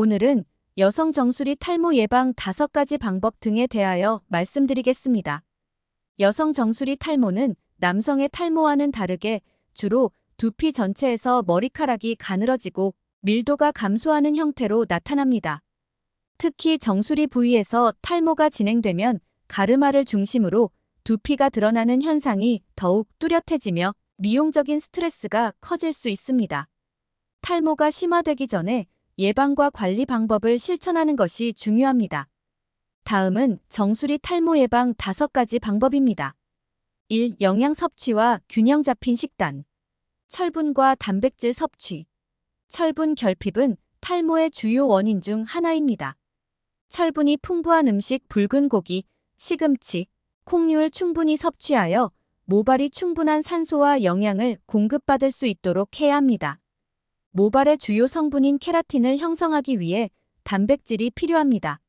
오늘은 여성 정수리 탈모 예방 5가지 방법 등에 대하여 말씀드리겠습니다. 여성 정수리 탈모는 남성의 탈모와는 다르게 주로 두피 전체에서 머리카락이 가늘어지고 밀도가 감소하는 형태로 나타납니다. 특히 정수리 부위에서 탈모가 진행되면 가르마를 중심으로 두피가 드러나는 현상이 더욱 뚜렷해지며 미용적인 스트레스가 커질 수 있습니다. 탈모가 심화되기 전에 예방과 관리 방법을 실천하는 것이 중요합니다. 다음은 정수리 탈모 예방 5가지 방법입니다. 1. 영양 섭취와 균형 잡힌 식단. 철분과 단백질 섭취. 철분 결핍은 탈모의 주요 원인 중 하나입니다. 철분이 풍부한 음식 붉은 고기, 시금치, 콩류를 충분히 섭취하여 모발이 충분한 산소와 영양을 공급받을 수 있도록 해야 합니다. 모발의 주요 성분인 케라틴을 형성하기 위해 단백질이 필요합니다.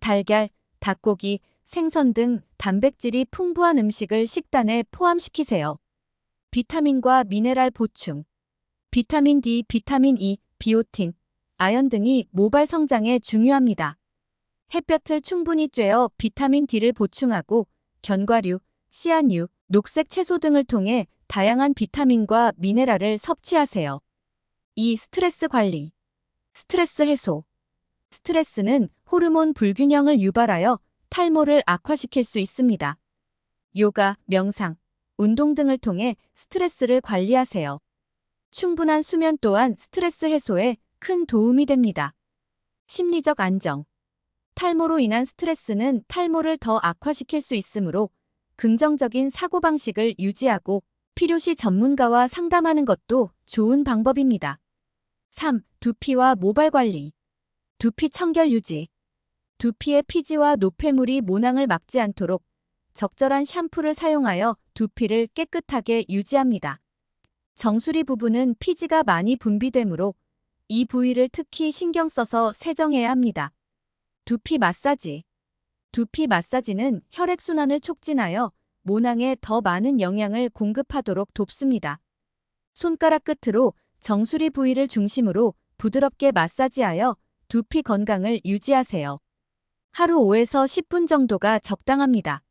달걀, 닭고기, 생선 등 단백질이 풍부한 음식을 식단에 포함시키세요. 비타민과 미네랄 보충. 비타민 D, 비타민 E, 비오틴, 아연 등이 모발 성장에 중요합니다. 햇볕을 충분히 쬐어 비타민 D를 보충하고 견과류, 씨앗류, 녹색 채소 등을 통해 다양한 비타민과 미네랄을 섭취하세요. 2. 스트레스 관리. 스트레스 해소. 스트레스는 호르몬 불균형을 유발하여 탈모를 악화시킬 수 있습니다. 요가, 명상, 운동 등을 통해 스트레스를 관리하세요. 충분한 수면 또한 스트레스 해소에 큰 도움이 됩니다. 심리적 안정. 탈모로 인한 스트레스는 탈모를 더 악화시킬 수 있으므로 긍정적인 사고방식을 유지하고 필요시 전문가와 상담하는 것도 좋은 방법입니다. 3. 두피와 모발 관리. 두피 청결 유지. 두피의 피지와 노폐물이 모낭을 막지 않도록 적절한 샴푸를 사용하여 두피를 깨끗하게 유지합니다. 정수리 부분은 피지가 많이 분비되므로 이 부위를 특히 신경 써서 세정해야 합니다. 두피 마사지. 두피 마사지는 혈액순환을 촉진하여 모낭에 더 많은 영양을 공급하도록 돕습니다. 손가락 끝으로 정수리 부위를 중심으로 부드럽게 마사지하여 두피 건강을 유지하세요. 하루 5에서 10분 정도가 적당합니다.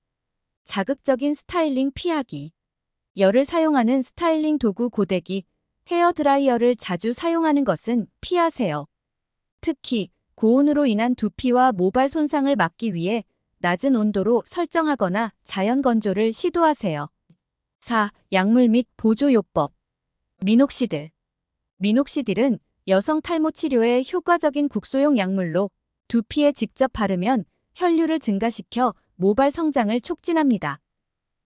자극적인 스타일링 피하기. 열을 사용하는 스타일링 도구 고데기, 헤어 드라이어를 자주 사용하는 것은 피하세요. 특히 고온으로 인한 두피와 모발 손상을 막기 위해 낮은 온도로 설정하거나 자연 건조를 시도하세요. 4. 약물 및 보조요법. 미녹시딜. 미녹시딜은 여성 탈모 치료에 효과적인 국소용 약물로 두피에 직접 바르면 혈류를 증가시켜 모발 성장을 촉진합니다.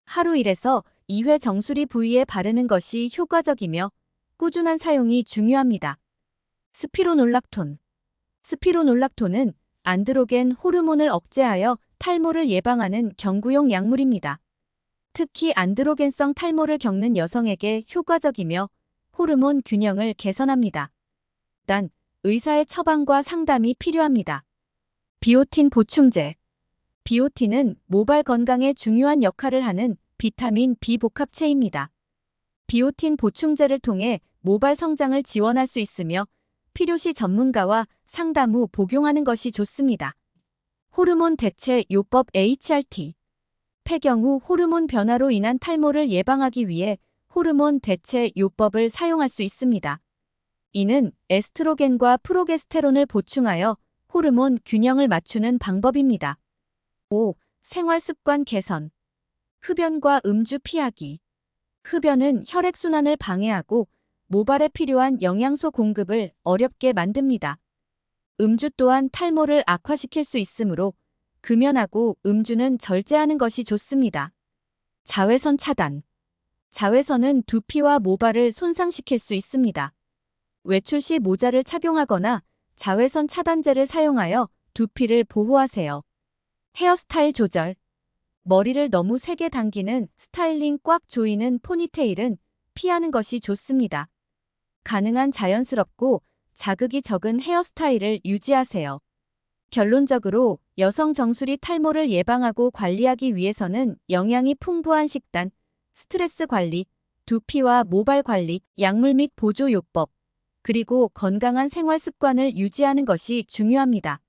하루 1에서 2회 정수리 부위에 바르는 것이 효과적이며 꾸준한 사용이 중요합니다. 스피로놀락톤. 스피로놀락톤은 안드로겐 호르몬을 억제하여 탈모를 예방하는 경구용 약물입니다. 특히 안드로겐성 탈모를 겪는 여성에게 효과적이며 호르몬 균형을 개선합니다. 단, 의사의 처방과 상담이 필요합니다. 비오틴 보충제. 비오틴은 모발 건강에 중요한 역할을 하는 비타민 B 복합체입니다. 비오틴 보충제를 통해 모발 성장을 지원할 수 있으며 필요시 전문가와 상담 후 복용하는 것이 좋습니다. 호르몬 대체 요법 HRT. 폐경 후 호르몬 변화로 인한 탈모를 예방하기 위해 호르몬 대체 요법을 사용할 수 있습니다. 이는 에스트로겐과 프로게스테론을 보충하여 호르몬 균형을 맞추는 방법입니다. 5. 생활 습관 개선. 흡연과 음주 피하기. 흡연은 혈액순환을 방해하고 모발에 필요한 영양소 공급을 어렵게 만듭니다. 음주 또한 탈모를 악화시킬 수 있으므로 금연하고 음주는 절제하는 것이 좋습니다. 자외선 차단. 자외선은 두피와 모발을 손상시킬 수 있습니다. 외출 시 모자를 착용하거나 자외선 차단제를 사용하여 두피를 보호하세요. 헤어스타일 조절. 머리를 너무 세게 당기는 스타일링 꽉 조이는 포니테일은 피하는 것이 좋습니다. 가능한 자연스럽고 자극이 적은 헤어스타일을 유지하세요. 결론적으로 여성 정수리 탈모를 예방하고 관리하기 위해서는 영양이 풍부한 식단, 스트레스 관리, 두피와 모발 관리, 약물 및 보조요법, 그리고 건강한 생활 습관을 유지하는 것이 중요합니다.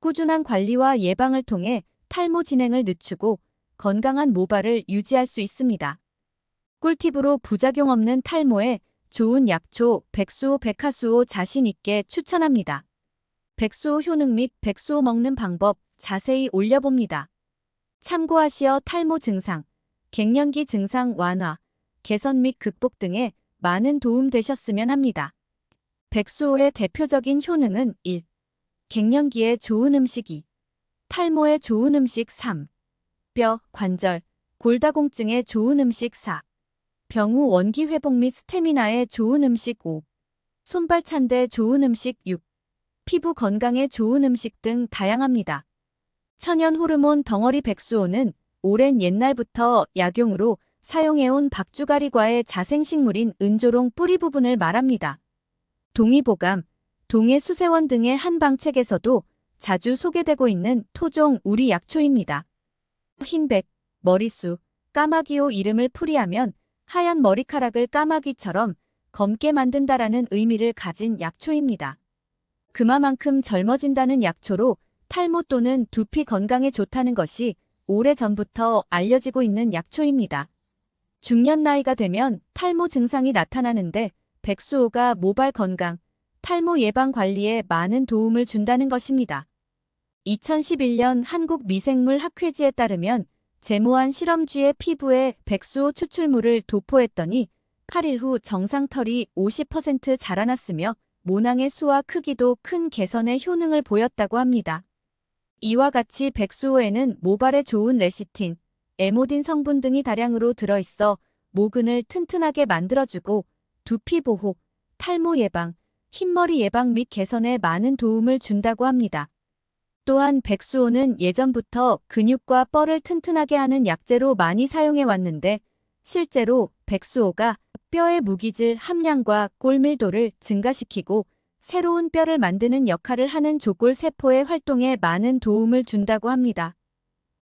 꾸준한 관리와 예방을 통해 탈모 진행을 늦추고 건강한 모발을 유지할 수 있습니다. 꿀팁으로 부작용 없는 탈모에 좋은 약초 백수호 백화수호 자신 있게 추천합니다. 백수호 효능 및 백수호 먹는 방법 자세히 올려봅니다. 참고하시어 탈모 증상, 갱년기 증상 완화, 개선 및 극복 등에 많은 도움 되셨으면 합니다. 백수호의 대표적인 효능은 1. 갱년기에 좋은 음식 2. 탈모에 좋은 음식 3. 뼈, 관절, 골다공증에 좋은 음식 4. 병후 원기 회복 및 스태미나에 좋은 음식 5. 손발 찬데 좋은 음식 6. 피부 건강에 좋은 음식 등 다양합니다. 천연 호르몬 덩어리 백수호는 오랜 옛날부터 약용으로 사용해온 박주가리과의 자생식물인 은조롱 뿌리 부분을 말합니다. 동의보감, 동해수세원 등의 한방책에서도 자주 소개되고 있는 토종 우리 약초입니다. 흰백, 머리수, 까마귀호 이름을 풀이하면 하얀 머리카락을 까마귀처럼 검게 만든다라는 의미를 가진 약초입니다. 그만큼 젊어진다는 약초로 탈모 또는 두피 건강에 좋다는 것이 오래전부터 알려지고 있는 약초입니다. 중년 나이가 되면 탈모 증상이 나타나는데 백수호가 모발 건강, 탈모 예방 관리에 많은 도움을 준다는 것입니다. 2011년 한국 미생물 학회지에 따르면 제모한 실험쥐의 피부에 백수호 추출물을 도포했더니 8일 후 정상털이 50% 자라났으며 모낭의 수와 크기도 큰 개선의 효능을 보였다고 합니다. 이와 같이 백수호에는 모발에 좋은 레시틴, 에모딘 성분 등이 다량으로 들어있어 모근을 튼튼하게 만들어주고 두피 보호, 탈모 예방, 흰머리 예방 및 개선에 많은 도움을 준다고 합니다. 또한 백수호는 예전부터 근육과 뼈를 튼튼하게 하는 약재로 많이 사용해 왔는데 실제로 백수호가 뼈의 무기질 함량과 골밀도를 증가시키고 새로운 뼈를 만드는 역할을 하는 조골 세포의 활동에 많은 도움을 준다고 합니다.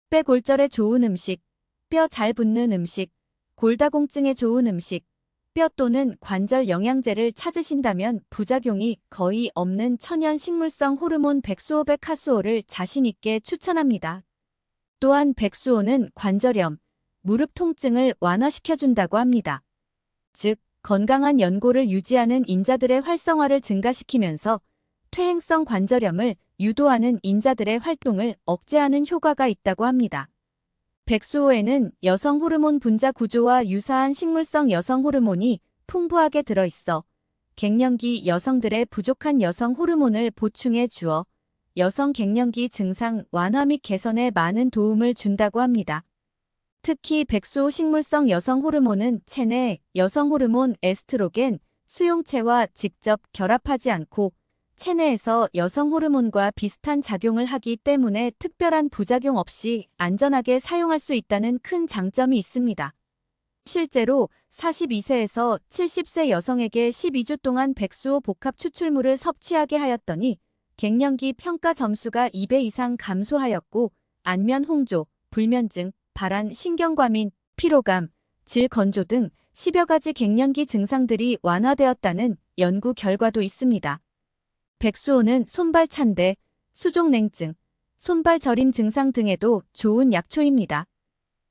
뼈 골절에 좋은 음식, 뼈 잘 붙는 음식, 골다공증에 좋은 음식, 뼈 또는 관절 영양제를 찾으신다면 부작용이 거의 없는 천연 식물성 호르몬 백수호백 카수호를 자신있게 추천합니다. 또한 백수호는 관절염, 무릎 통증을 완화시켜준다고 합니다. 즉, 건강한 연골을 유지하는 인자들의 활성화를 증가시키면서 퇴행성 관절염을 유도하는 인자들의 활동을 억제하는 효과가 있다고 합니다. 백수호에는 여성 호르몬 분자 구조와 유사한 식물성 여성 호르몬이 풍부하게 들어있어 갱년기 여성들의 부족한 여성 호르몬을 보충해 주어 여성 갱년기 증상 완화 및 개선에 많은 도움을 준다고 합니다. 특히 백수호 식물성 여성 호르몬은 체내 여성 호르몬 에스트로겐 수용체와 직접 결합하지 않고 체내에서 여성 호르몬과 비슷한 작용을 하기 때문에 특별한 부작용 없이 안전하게 사용할 수 있다는 큰 장점이 있습니다. 실제로 42세에서 70세 여성에게 12주 동안 백수호 복합 추출물을 섭취하게 하였더니 갱년기 평가 점수가 2배 이상 감소하였고 안면 홍조, 불면증, 발한 신경과민, 피로감, 질 건조 등 10여 가지 갱년기 증상들이 완화되었다는 연구 결과도 있습니다. 백수호는 손발 찬대, 수족냉증, 손발 저림 증상 등에도 좋은 약초입니다.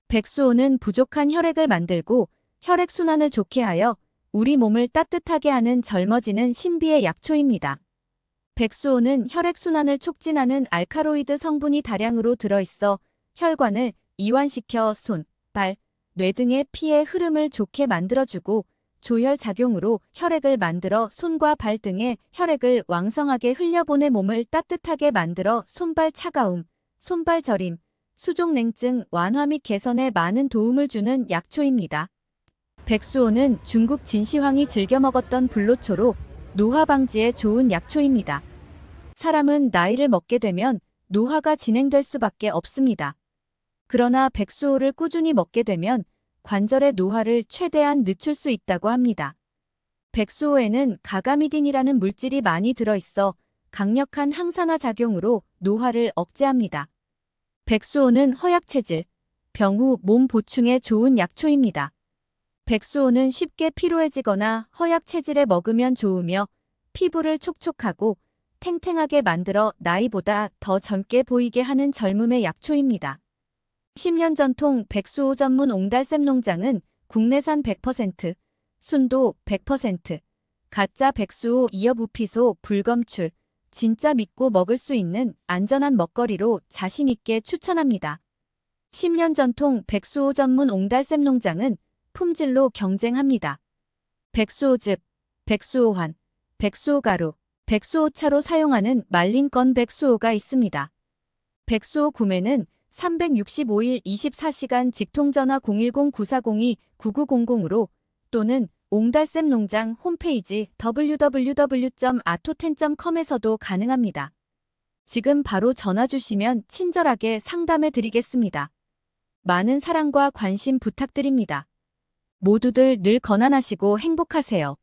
백수호는 부족한 혈액을 만들고 혈액순환을 좋게 하여 우리 몸을 따뜻하게 하는 젊어지는 신비의 약초입니다. 백수호는 혈액순환을 촉진하는 알카로이드 성분이 다량으로 들어있어 혈관을 이완시켜 손, 발, 뇌 등의 피의 흐름을 좋게 만들어주고 조혈 작용으로 혈액을 만들어 손과 발 등에 혈액을 왕성하게 흘려보내 몸을 따뜻하게 만들어 손발 차가움, 손발 저림, 수족냉증 완화 및 개선에 많은 도움을 주는 약초입니다. 백수호는 중국 진시황이 즐겨 먹었던 불로초로 노화 방지에 좋은 약초입니다. 사람은 나이를 먹게 되면 노화가 진행될 수밖에 없습니다. 그러나 백수호를 꾸준히 먹게 되면 관절의 노화를 최대한 늦출 수 있다고 합니다. 백수호에는 가가미딘이라는 물질이 많이 들어있어 강력한 항산화 작용으로 노화를 억제합니다. 백수호는 허약체질, 병후 몸 보충에 좋은 약초입니다. 백수호는 쉽게 피로해지거나 허약 체질에 먹으면 좋으며 피부를 촉촉하고 탱탱하게 만들어 나이보다 더 젊게 보이게 하는 젊음의 약초입니다. 10년 전통 백수호 전문 옹달샘 농장은 국내산 100%, 순도 100%, 가짜 백수호 이어 부피소 불검출, 진짜 믿고 먹을 수 있는 안전한 먹거리로 자신있게 추천합니다. 10년 전통 백수호 전문 옹달샘 농장은 품질로 경쟁합니다. 백수호즙, 백수호환, 백수호가루, 백수호차로 사용하는 말린 건 백수호가 있습니다. 백수호 구매는 365일 24시간 직통전화 010-9402-9900으로 또는 옹달샘 농장 홈페이지 www.ato텐.com에서도 가능합니다. 지금 바로 전화 주시면 친절하게 상담해 드리겠습니다. 많은 사랑과 관심 부탁드립니다. 모두들 늘 건강하시고 행복하세요.